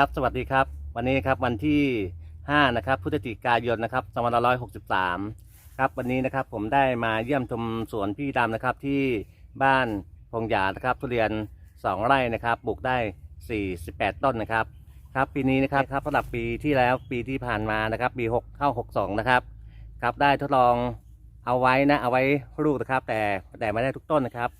ครับสวัสดีครับ วันนี้ครับวันที่ 5 นะครับพฤศจิกายนนะครับ2563ครับวันนี้นะครับผมได้มาเยี่ยมชมสวนพี่ดำนะครับที่บ้านพงหยานะครับทุเรียน 2 ไร่นะครับปลูกได้ 48 ต้นนะครับ ครับปีนี้นะครับครับสำหรับปีที่แล้วปีที่ผ่านมานะครับปี6เข้า62 นะครับครับได้ทดลองเอาไว้นะเอาไว้ลูกนะครับ แต่แต่ไม่ได้ทุกต้นนะครับ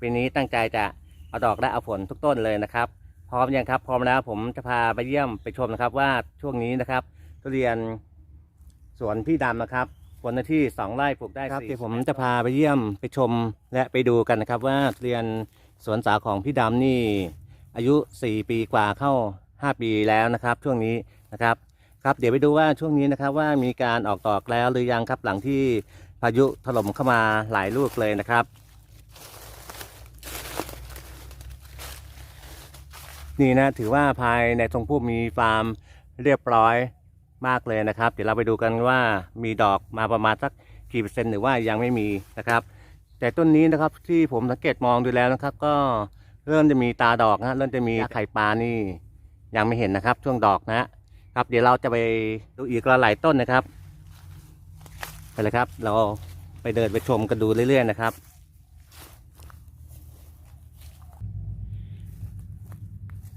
ปีนี้ตั้งใจจะเอาดอกและเอาผลทุกต้นเลยนะครับ ร้อมยังครับ พร้อมแล้วผมจะพาไปเยี่ยมไปชมนะครับ ว่าช่วงนี้นะครับ ทุเรียนสวนพี่ดำนะครับบนเนื้อที่สองไร่ปลูกได้ครับเดี๋ยวผมจะพาไปเยี่ยมไปชมและไปดูกันนะครับ ว่าทุเรียนสวนสาของพี่ดำนี่ อายุ 4 ปีกว่าเข้า 5 ปีแล้วนะครับ ช่วงนี้นะครับครับเดี๋ยวไปดูว่าช่วงนี้นะครับว่ามีการออกดอกแล้วหรือยังครับหลังที่พายุถล่มเข้ามาหลายลูกเลยนะครับ นี่นะถือว่าภายในทรงพุ่มมีฟาร์มเรียบร้อยมากเลยนะครับ เดี๋ยวเราไปดูกันว่ามีดอกมาประมาณสักกี่เปอร์เซ็นต์หรือว่ายังไม่มีนะครับ แต่ต้นนี้นะครับที่ผมสังเกตมองดูแล้วนะครับ ก็เริ่มจะมีตาดอกนะเริ่มจะมีไข่ปลานี่ยังไม่เห็นนะครับช่วงดอกนะครับ เดี๋ยวเราจะไปดูอีกหลายต้นนะครับไปเลยครับ เราไปเดินไปชมกันดูเรื่อยๆนะครับ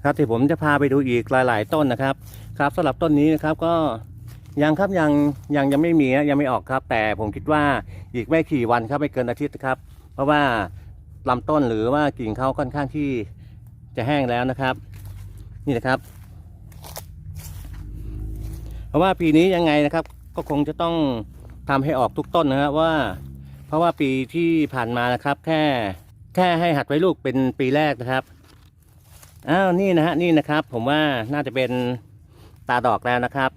ครับที่ผมจะพาไปดูอีกหลาย ๆ ต้นนะครับ ครับสำหรับต้นนี้นะครับก็ยังครับยังยังยังไม่มีนะยังไม่ออกครับ แต่ผมคิดว่าอีกไม่กี่วันครับไม่เกินอาทิตย์ครับ เพราะว่าลำต้นหรือว่ากิ่งเขาค่อนข้างที่จะแห้งแล้วนะครับ นี่นะครับ เพราะว่าปีนี้ยังไงนะครับ ก็คงจะต้องทำให้ออกทุกต้นนะครับว่า เพราะว่าปีที่ผ่านมานะครับ แค่แค่ให้หัดไว้ลูกเป็นปีแรกนะครับ อ้าวนี่นะฮะนี่นะครับ ผมว่าน่าจะเป็นตาดอกแล้วนะครับ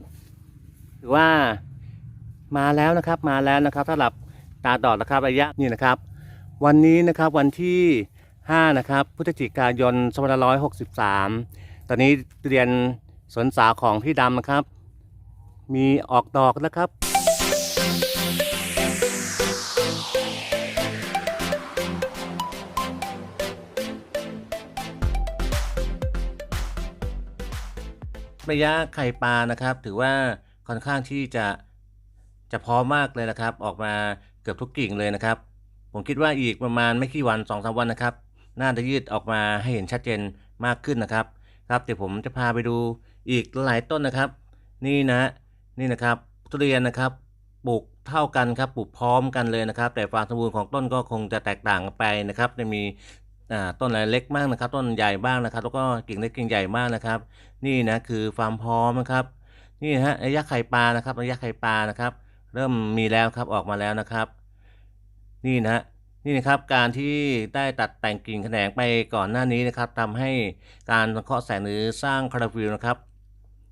ถือว่ามาแล้วนะครับมาแล้วนะครับสำหรับตาดอกนะครับระยะนี่นะครับ วันนี้นะครับวันที่5นะครับพฤศจิกายน2563 ตอนนี้เรียนสวนสาของพี่ดำนะครับ มีออกดอกแล้วครับ ระยะไข่ปลานะครับ ถือว่าค่อนข้างที่จะจะพร้อมมากเลยนะครับ ออกมาเกือบทุกกิ่งเลยนะครับ ผมคิดว่าอีกประมาณไม่กี่วันสองสามวันนะครับ น่าจะยืดออกมาให้เห็นชัดเจนมากขึ้นนะครับ ครับเดี๋ยวผมจะพาไปดูอีกหลายต้นนะครับ นี่นะนี่นะครับทุเรียนนะครับปลูกเท่ากันครับปลูกพร้อมกันเลยนะครับ แต่ความสมบูรณ์ของต้นก็คงจะแตกต่างกันไปนะครับ จะมี ต้นอะไรเล็กมากนะครับ ต้นใหญ่บ้างนะครับ แล้วก็กิ่งเล็กกิ่งใหญ่มากนะครับ นี่นะคือความพร้อมนะครับ นี่นะฮะระยะไข่ปลานะครับระยะไข่ปลานะครับ เริ่มมีแล้วครับออกมาแล้วนะครับ นี่นะฮะนี่นะครับการที่ได้ตัดแต่งกิ่งแขนงไปก่อนหน้านี้นะครับทำให้การสังเคราะห์แสงหรือสร้างคาราฟิลนะครับ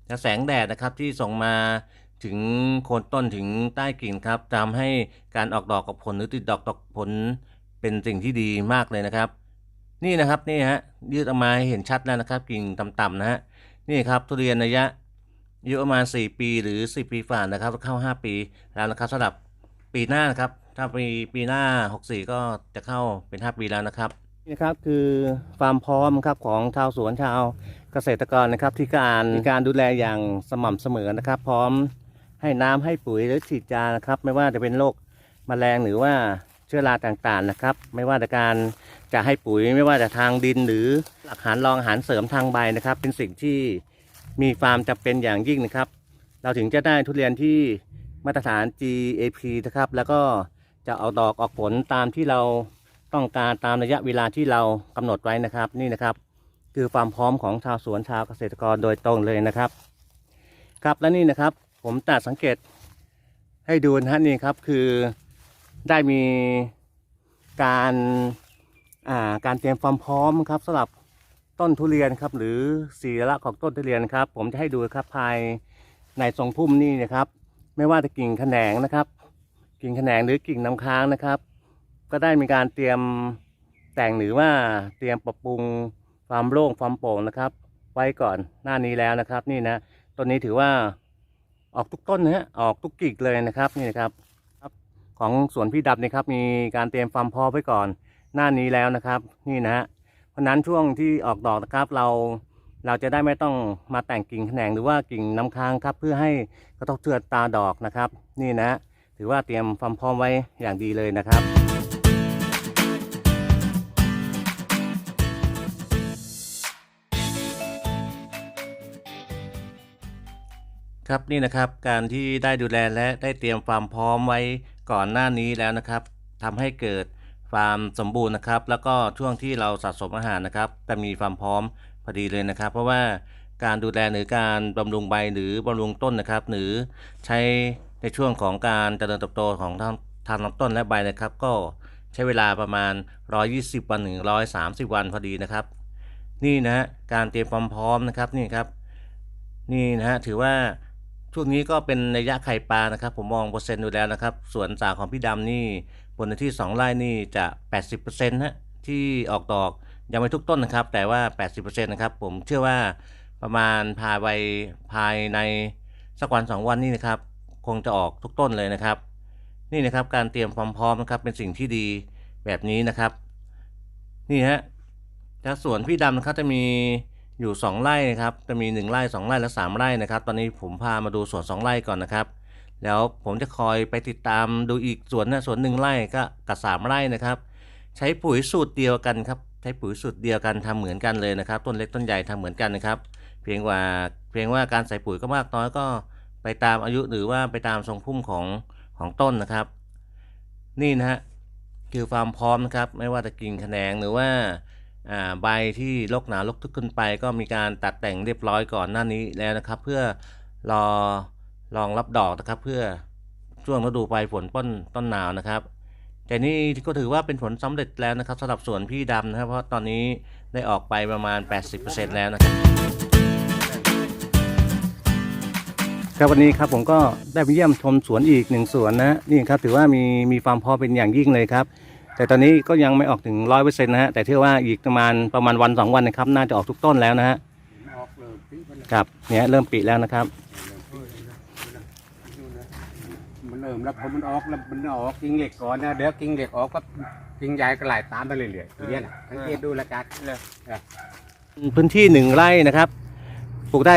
และแสงแดดนะครับที่ส่งมาถึงโคนต้นถึงใต้กิ่งครับทำให้การออกดอกกับผลหรือติดดอกตกผลเป็นสิ่งที่ดีมากเลยนะครับ นี่นะครับนี่ฮะยืดออกมาให้เห็นชัดแล้วนะครับกิ่งต่ำๆนะฮะนี่ครับทุเรียนระยะอายุประมาณ 4 ปีหรือ 10 ปีฝ่านะครับเข้า 5 ปีแล้วนะครับสำหรับปีหน้านะครับถ้าปีปีหน้า 64 ก็จะเข้าเป็น 5 ปีแล้วนะครับนี่นะครับคือความพร้อมครับของชาวสวนชาวเกษตรกรนะครับ ที่การมีการดูแลอย่างสม่ำเสมอนะครับ พร้อมให้น้ำให้ปุ๋ยหรือฉีดยานะครับ ไม่ว่าจะเป็นโรคแมลงหรือว่า เชื้อราต่างๆนะครับ ไม่ว่าจะการจะให้ปุ๋ยไม่ว่าจะทางดินหรืออาหารรองอาหารเสริมทางใบนะครับ เป็นสิ่งที่มีความจำเป็นอย่างยิ่งนะครับ เราถึงจะได้ทุเรียนที่มาตรฐาน GAP นะครับ แล้วก็จะเอาดอกออกผลตามที่เราต้องการตามระยะเวลาที่เรากำหนดไว้นะครับนี่นะครับ คือความพร้อมของชาวสวนชาวเกษตรกรโดยตรงเลยนะครับ ครับและนี่นะครับผมตัดสังเกตให้ดูนะฮะนี่ครับคือ ได้มีการาการเตรียมความพร้อมครับสำหรับต้นทุเรียนครับ หรือสีลักษณ์ของต้นทุเรียนครับ ผมจะให้ดูครับภายในทรงพุ่มนี่นะครับ ไม่ว่าจะกิ่งแขนงนะครับ กิ่งแขนงหรือกิ่งน้ำค้างนะครับ ก็ได้มีการเตรียมแต่งหรือว่าเตรียมปรับปรุงความโล่งความโปร่งนะครับ ไว้ก่อนหน้านี้แล้วนะครับ นี่นะต้นนี้ถือว่าออกทุกต้นนะฮะออกทุกกิ่งเลยนะครับนี่นะครับ ของสวนพี่ดับนี่ครับมีการเตรียมความพร้อไว้ก่อน หน้านี้แล้วนะครับนี่นะฮะเพราะนั้นช่วงที่ออกดอกนะครับเราเราจะได้ไม่ต้องมาแต่งกิ่งแขนงหรือว่ากิ่งน้ำค้างครับ เพื่อให้กระทบเชือตาดอกนะครับ นี่นะ ถือว่าเตรียมความพร้อมไว้อย่างดีเลยนะครับครับนี่นะครับการที่ได้ดูแลและได้เตรียมความพร้อมไว้ ก่อนหน้านี้แล้วนะครับทำให้เกิดความสมบูรณ์นะครับ แล้วก็ช่วงที่เราสะสมอาหารนะครับจะมีความพร้อมพอดีเลยนะครับ เพราะว่าการดูแลหรือการบำรุงใบหรือบำรุงต้นนะครับ หรือใช้ในช่วงของการเจริญเติบโตของทางทางลำต้นและใบนะครับ ก็ใช้เวลาประมาณ 120 วันถึง130 วันพอดีนะครับ นี่นะฮะการเตรียมความพร้อมนะครับนี่ครับ นี่นะฮะถือว่า ช่วงนี้ก็เป็นระยะไข่ปลานะครับ ผมมองเปอร์เซ็นต์ดูแล้วนะครับสวนสาของพี่ดำนี่บนเนื้อที่ 2ไร่นี่จะ 80%นะที่ออกดอกยังไม่ทุกต้นนะครับ แต่ว่า 80%นะครับ ผมเชื่อว่าประมาณภายในภายในสักวันสองวันนี่นะครับ คงจะออกทุกต้นเลยนะครับ นี่นะครับการเตรียมความพร้อมนะครับเป็นสิ่งที่ดีแบบนี้นะครับ นี่ฮะจากสวนพี่ดำนะครับจะมี อยู่ 2 ไร่นะครับจะมี 1 ไร่ 2 ไร่และ 3 ไร่นะครับ ตอนนี้ผมพามาดูสวน 2 ไร่ก่อนนะครับ แล้วผมจะคอยไปติดตามดูอีกสวนนะสวนหนึ่งไร่ก็กับสามไร่นะครับ ใช้ปุ๋ยสูตรเดียวกันครับใช้ปุ๋ยสูตรเดียวกันทำเหมือนกันเลยนะครับ ต้นเล็กต้นใหญ่ทำเหมือนกันนะครับ เพียงว่าเพียงว่าการใส่ปุ๋ยก็มากน้อยก็ไปตามอายุหรือว่าไปตามทรงพุ่มของของต้นนะครับ นี่นะฮะคือความพร้อมนะครับ ไม่ว่าจะกิ่งแขนงหรือว่า ใบที่ลกหนาลกทึกขึ้นไป ก็มีการตัดแต่งเรียบร้อยก่อนหน้านี้แล้วนะครับ เพื่อรอรองรับดอกนะครับ เพื่อช่วงฤดูปลายฝนต้นต้นหนาวนะครับ แต่นี่ก็ถือว่าเป็นผลสำเร็จแล้วนะครับสำหรับสวนพี่ดำนะครับ เพราะตอนนี้ได้ออกไปประมาณ 80%แล้วนะครับครับวันนี้ครับผมก็ได้ไปเยี่ยมชมสวนอีกหนึ่งสวนนะนี่ครับถือว่ามีมีความพอเป็นอย่างยิ่งเลยครับ แต่ตอนนี้ก็ยังไม่ออกถึงร้อยเปอร์เซ็นต์นะฮะแต่เชื่อว่าอีกประมาณประมาณวันสองวันนะครับ น่าจะออกทุกต้นแล้วนะฮะออกเลยปีมันครับเนี่ยเริ่มปิแล้วนะครับมันเริ่มแล้วพอมันออกแล้วมันออกกิ่งเหล็กก่อนนะเดี๋ยวกิ่งเหล็กออกก็กิ่งใหญ่ก็ไหลตามไปเรื่อยๆอย่างเงี้ยนะสังเกตดูและกันพื้นที่หนึ่งไร่นะครับปลูกได้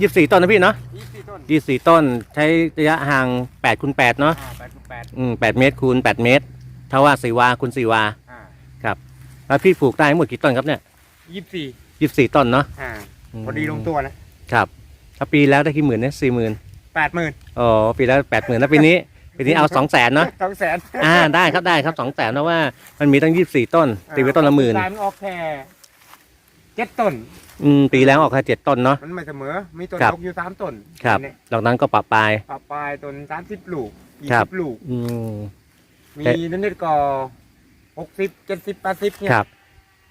ยี่สิบสี่ต้นนะพี่เนาะยี่สิบต้นยี่สิบสี่ต้นใช้ระยะห่างแปดคูณแปดเนาะอ่าแปดแปดอืมแปดเมตรคูณแปดเมตร เท่าว่าสี่วาคูณสี่วาอ่าครับแล้วพี่ปลูกได้ทั้งหมดกี่ต้นครับเนี่ยยี่สิบสี่ยี่สิบสี่ต้นเนาะอ่าพอดีลงตัวนะครับถ้าปีแล้วได้กี่หมื่นเนี่ยสี่หมื่นแปดหมื่นอ๋อปีแล้วแปดหมื่นแล้วปีนี้ ปีนี้เอาสองแสนเนาะสองแสนอ่าได้ครับได้ครับสองแสนเพราะว่ามันมีตั้งยี่สิบสี่ต้น ตีไปต้นละหมื่นตายมันออกแค่เจ็ดต้น อืมปีแล้วออกแค่เจ็ดต้นเนาะ มันไม่เสมอ มีต้นครับ ตกอยู่สามต้นครับเนี่ยดอกนั้นก็ปรับปลาย ปลาปลายต้นสามสิบลูกยี่ครับ สิบลูก อืม มีแต่นั่นนี่ก็หกสิบเจ็ดสิบแปดสิบเนี่ยครับ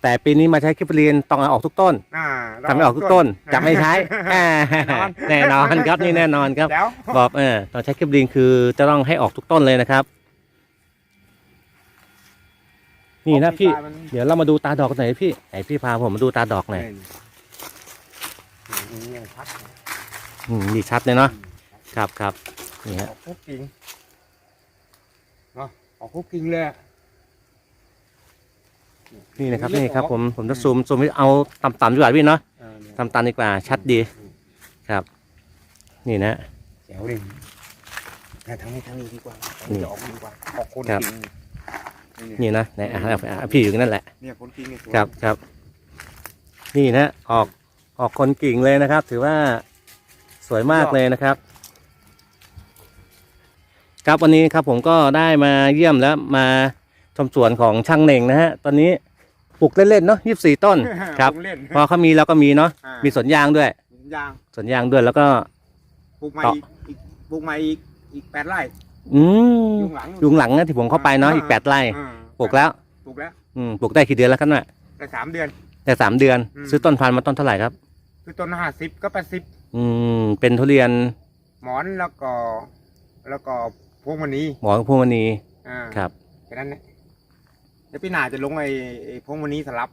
แต่ปีนี้มาใช้คลิปเรียนต้องเอาออกทุกต้นอ่าทำไม่ออกทุกต้นจะไม่ใช้อ่าแน่นอนครับนี่แน่นอนครับแล้วบอกเออต้องใช้คลิปเรียนคือจะต้องให้ออกทุกต้นเลยนะครับ นี่นะพี่ เดี๋ยวเรามาดูตาดอกกันหน่อยพี่ไหนพี่พาผมมาดูตาดอกหน่อยนี่นี่พักอืมนี่ชัดเลยเนาะครับครับนี่อฮะ อกคุกกิ่งเนาะออกคุกกิ่งเลยอะนี่นะครับนี่ครับผมผมจะซูมซูมให้เอาต่ำๆดีกว่าพี่เนาะเออเนี่ยต่ำๆดีกว่าชัดดีครับ นี่นะ แจ๋วดิแต่ทางนี้ทางนี้ดีกว่านี่จะออกดีกว่าออกคนครับ กิ่งนี่นี่นะไหนอะอะอะพี่อยู่นั่นแหละ เนี่ยคนกิ่งเนี่ยสวยครับครับนี่นะออกออกคนกิ่งเลยนะครับ ถือว่าสวยมากเลยนะครับ ครับวันนี้ครับผมก็ได้มาเยี่ยมแล้วมาชมสวนของช่างเหน่งนะฮะตอนนี้ปลูกเล่นๆเนาะยี่สี่ต้นครับลงเล่นพอเขามีเราก็มีเนาะอ่ามีสวนยางด้วยยางสวนยางด้วยแล้วก็ ปลูกใหม่ต่ออีกอีกปลูกใหม่อีกอีกแปดไร่อืมยุงหลังยุงหลังนะที่ผมเข้าไปเนาะอีกแปดไร่อ่าปลูกแล้ว ปลูกแล้วอืมปลูกได้กี่เดือนแล้วครับน่ะแต่สามเดือน แต่สามเดือน อืม ซื้อต้นพันธุ์มาต้นเท่าไหร่ครับ คือต้นห้าสิบก็แปดสิบอืมเป็นทุเรียนหมอนแล้วก็ แล้วก็ พวงมณีหมอนพวงมณีอ่าครับ แค่นั้นเนี่ยเดี๋ยวพี่หนาจะลงไอ้ไอ้พวงมณีสลับ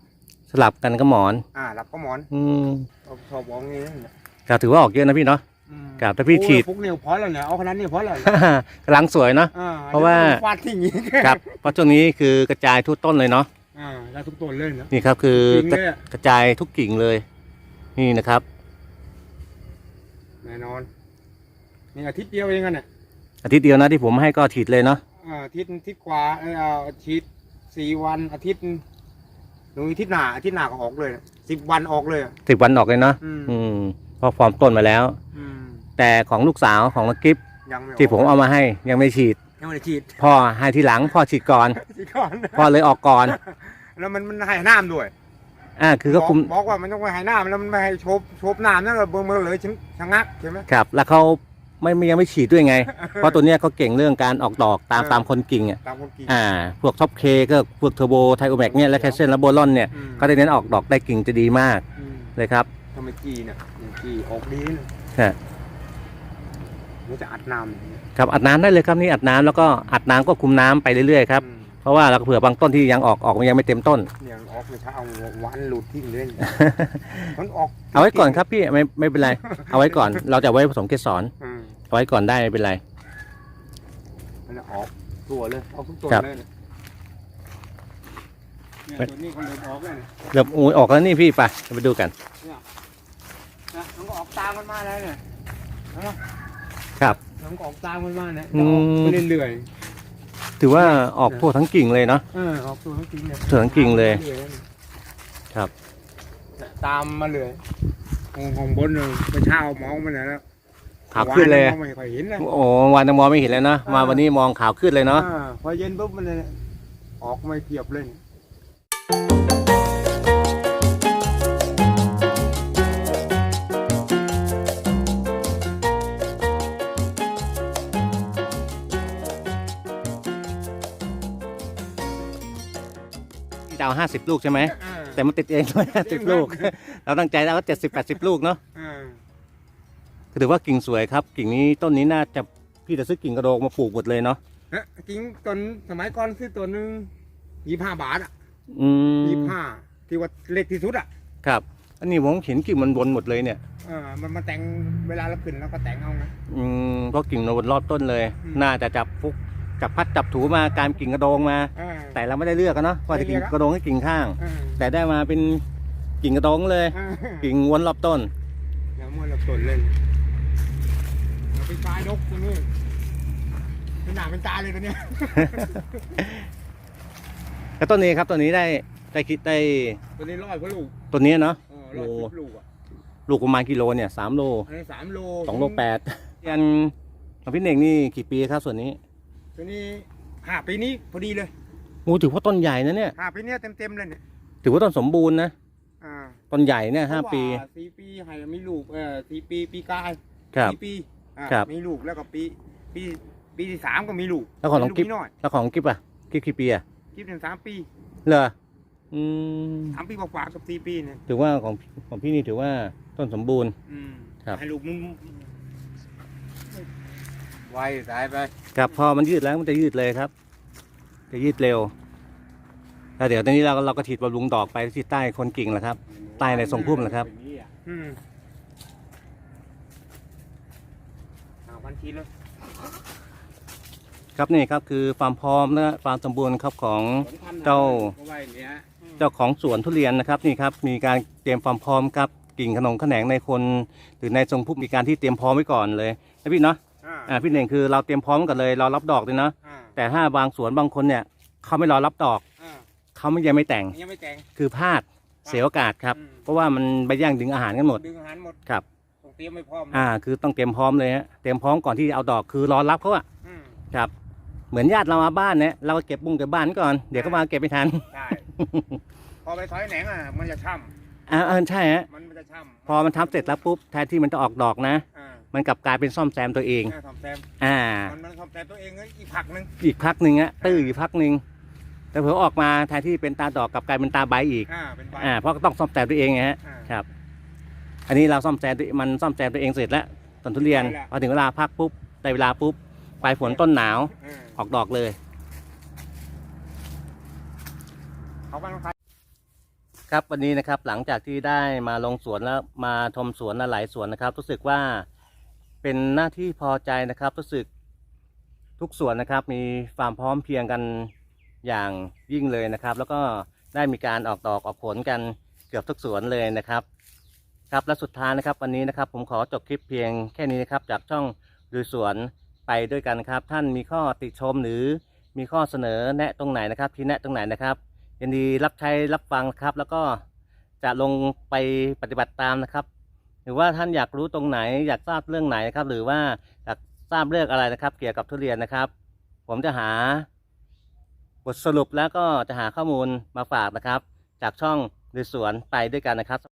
สลับกันก็หมอน อ่ารับก็หมอนอืมเอาชอบมองนี่นั่นแหละก็ถือว่าออกเยอะนะพี่เนาะ อืมครับแต่พี่ฉีด โอ้ยพวกนิ้วพอแล้วเนี่ยเอาขนาดนี้พอแล้วกำลังสวยเนาะ อ่เพราะว่าดี๋ยฟาดทิ้งอีกครับเพราะช่วงนี้คือกระจายทุกต้นเลยเนาะอ่าได้ทุกต้นเลยนะนี่ครับคือจริงกระเลยอะกระจายทุกกิ่งเลย นี่นะครับ แน่นอนนี่อาทิตย์เดียวเองอะเนี่ย อาทิตย์เดียวนะที่ผมให้ก็ฉีดเลยเนาะอ่าอาทิตย์อาทิตย์กว่าเออเอาอาทิตย์สี่วันอาทิตย์หนูอาทิตย์หน้าอาทิตย์หน้าก็ออกเลยสิบวันออกเลยอะสิบวันออกเลยเนาะอืมอืมเพราะฟอร์มต้นมาแล้ว อืมแต่ของลูกสาวของนักกิฟยังไม่ออกที่ผมเอามาให้ยังไม่ฉีด ยังไม่ได้ฉีดพ่อให้ทีหลังพ่อฉีดก่อน ฉีดก่อน พ่อเลยออกก่อน แล้วมันมันให้น้ำด้วยอ่าคือก็คุมบอกบอกว่ามันต้องไปให้น้ำแล้วมันไม่ให้โชบโชบน้ำนั่นก็เบิ่งมันเลยชะชะงักใช่ไหมครับ แล้วเขา ไม่ไม่ยังไม่ฉีดด้วยไง เพราะตัวเนี้ยเขาเก่งเรื่องการออกดอกตามเออตามคนกิ่งอะตามคนกินอ่า พวกท็อปเคก็พวกเทอร์โบไทโอแมกเนี่ยและแคสเซนและโบลอนเนี่ยอืมก็ได้เน้นออกดอกได้กิ่งจะดีมากอืมเลยครับทำไมจีเนี่ยจีออกดีนะฮะมันจะอัดน้ำอย่างเงี้ยครับอัดน้ำได้เลยครับนี่อัดน้ำแล้วก็อัดน้ำก็คุมน้ำไปเรื่อยๆครับอืมเพราะว่าเราก็เผื่อบางต้นที่ยังออกออกมันยังไม่เต็มต้น เนี่ยออกเลยถ้าเอาหวานหลุดทิ้งเลยมันออกเอาไว้ก่อนครับพี่ไม่ไม่เป็นไร เอาไว้ก่อนเราจะเอาไว้ผสมเกสร อืมเอา ไว้ก่อนได้ไม่เป็นไร มันจะออกตัวเลยออกทุกตัวครับเลยเนี่ยเนี่ยตัวนี้คนเดินออกเลยเนี่ยเริ่มอุ้ยออกแล้วนี่พี่ไปไปดูกัน นะมันก็ออกตามมันมาเลยเนี่ยครับมันก็ออกตามมันมาเนี่ยอืจะมออกไปเรื่อยถือว่าออกทั่วทั้งกิ่งเลยเนาะ ๆเออออกตัวทั้งกิ่งเนี่ยตัวทั้งกิ่งเลยรื่อๆนี่ครับ ตามมาเลยของของบนเนี่ยไปเช้ามองมันนะแล้ว ขาวขึ้นเลยวไม่ค่อยเห็นนะโอ้วันยังมองไม่เห็นเลยเนาะมาวันนี้มองขาวขึ้นเลยเนาะอ่พอเย็นปุ๊บมันเลยออกไม่เทียบเลยเนี่ยจะเอาห้าสิบลูกใช่ไหมอ่าแต่มันติดเองด้วยห้าสิบลูก เราตั้งใจแล้วว่าเจ็ดสิบแปดสิบลูกเนาะ อ่าถือว่ากิ่งสวยครับ กิ่งนี้ต้นนี้น่าจะพี่จะซื้อกิ่งกระโดงมาปลูกหมดเลยเนาะเอ๊ะจริงตอนสมัยก่อนซื้อตัวหนึ่งยี่ห้าบาทอะอืมยี่ห้าที่ว่าเล็กที่สุดอะครับ อันนี้ผมเห็นกิ่งมันวนหมดเลยเนี่ยเออมันมาแต่งเวลาเราขึ้นแล้วก็แต่งเอาไง อืมเพราะกิ่งมันวนรอบต้นเลย อืม น่าจะจับฟุกจับพัดจับถูมาการกิ่งกระโดงมาอ่าแต่เราไม่ได้เลือกกันเนาะว่าจะกิ่งไม่เลือกกระโดงให้กิ่งข้างอ่าแต่ได้มาเป็นกิ่งกระโดงเลยอ่ากิ่งวนรอบต้น แล้วมันเราต้นเลย เราไปตายนกตัวนี้เป็นหนาเป็นตาเลยตัวเนี้ย แล้วต้นนี้ครับต้นนี้ได้ได้คิดได้ตัวนี้ร้อยกว่าลูกต้นนี้เนาะ เออร้อยสิบลูกอะลูกประมาณกิโลเนี่ยสามโลอันนี้สามโลสองโลแปดยันของพี่เน่งนี่กี่ปีครับส่วนนี้ตัวนี้ห้าปีนี้พอดีเลยโอ้ถือว่าต้นใหญ่นะเนี่ย ห้าปีเนี้ยเต็มเต็มๆเลยเนี่ยถือว่าต้นสมบูรณ์นะอ่าต้นใหญ่เนี่ยห้าปี เพระว่สี่ปีให้มีลูกเออสี่ปีปีกายครับ สี่ปี อ่าครับ มีลูกแล้วก็ปี ปีปีที่สามก็มีลูกแล้วของน้องมีกิ๊บลูน้อยแล้วของกิ๊บอะกิ๊บกี่ปีอะกิ๊บถึงสามปีเหรออืมสามปีกว่าๆกับสี่ปีเนี่ยถือว่าของของพี่นี่ถือว่าต้นสมบูรณ์ อืมครับ ให้ลูกมันไวสายไปครับพอมันยืดแล้วมันจะยืดเลยครับ จะยืดเร็วแล้วเดี๋ยวตอนนี้เราเราก็ฉีดบำรุงดอกไปที่ใต้คนกิ่งแหละครับ ใต้ในทรงพุ่มเหรอครับ อืมอ่าวัน ทีเลยครับนี่ครับคือความพร้อมและความสมบูรณ์ครับของสำคัญนะเจ้าอไว้เนี่ยอืมเจ้าของสวนทุเรียนนะครับนี่ครับมีการเตรียมความพร้อมครับกิ่งขนงแขนงในคนหรือในทรงพุ่มมีการที่เตรียมพร้อมไว้ก่อนเลยนะพี่เนาะอ่าอ่าพี่เน่งคือเราเตรียมพร้อมกันเลยเรารับดอกเลยเนาะอ่าแต่ถ้าบางสวนบางคนเนี่ยเขาไม่รอรับดอกอ่าเขาไม่ยังไม่แต่งยังไม่แต่งคือพลาดเสียโอกาสครับอืมเพราะว่ามันไปย่างดึงอาหารกันหมดดึงอาหารหมดครับต้อง เตรียมไม่พร้อมนะอ่า คือต้องเตรียมพร้อมเลยฮะเตรียมพร้อมก่อนที่จะเอาดอกคือรอรับเขาอะอืมครับ เหมือนญาติเรามาบ้านเนี่ยเราก็เก็บบุ้งเก็บบ้านก่อนเดี๋ยวก็มาเก็บไม่ทัน ใช่พอไปถอยแหนงอะมันจะช่อ่าเออใช่ฮะำมันมันจะช่ำพอมันทำเสร็จแล้วปุ๊บแทนที่มันจะออกดอกนะ อ่ามันกลับกลายเป็นซ่อมแซมตัวเองอ่าทำแซมอ่า มันมันทำแซมตัวเองก็อีกผักหนึ่งอีกพักหนึ่งอะตื้ออีกพักหนึ่งแต่เผื่อออกมาแทนที่เป็นตาดอกกลับกลายเป็นตาใบอีก อ่าเป็นใบอ่า เพราะก็ต้องซ่อมแซมตัวเองไงฮะ อ่าครับ อันนี้เราซ่อมแซมตัวมันซ่อมแซมตัวเองเสร็จแล้วต้นทุเรียนใช่แล้วพอถึงเวลาพักปุ๊บได้เวลาปุ๊บปลายฝนต้นหนาวอ่าออกดอกเลย เขาบ้านใครครับวันนี้นะครับหลังจากที่ได้มาลงสวนแล้วมาชมสวนหลายสวนนะครับ รู้สึกว่าเป็นหน้าที่พอใจนะครับรู้สึกทุกสวนนะครับ มีความพร้อมเพรียงกันอย่างยิ่งเลยนะครับ แล้วก็ได้มีการออกดอกออกผลกันเกือบทุกสวนเลยนะครับ ครับและสุดท้ายนะครับวันนี้นะครับผมขอจบคลิปเพียงแค่นี้นะครับจากช่องดูสวนไปด้วยกันครับ ท่านมีข้อติชมหรือมีข้อเสนอแนะตรงไหนนะครับที่แนะตรงไหนนะครับยินดีรับใช้รับฟังครับ แล้วก็จะลงไปปฏิบัติตามนะครับ หรือว่าท่านอยากรู้ตรงไหน อยากทราบเรื่องไหนนะครับ หรือว่าอยากทราบเรื่องอะไรนะครับ เกี่ยวกับทุเรียนนะครับ ผมจะหา บทสรุปแล้วก็จะหาข้อมูลมาฝากนะครับ จากช่องดูสวนไปด้วยกันนะครับ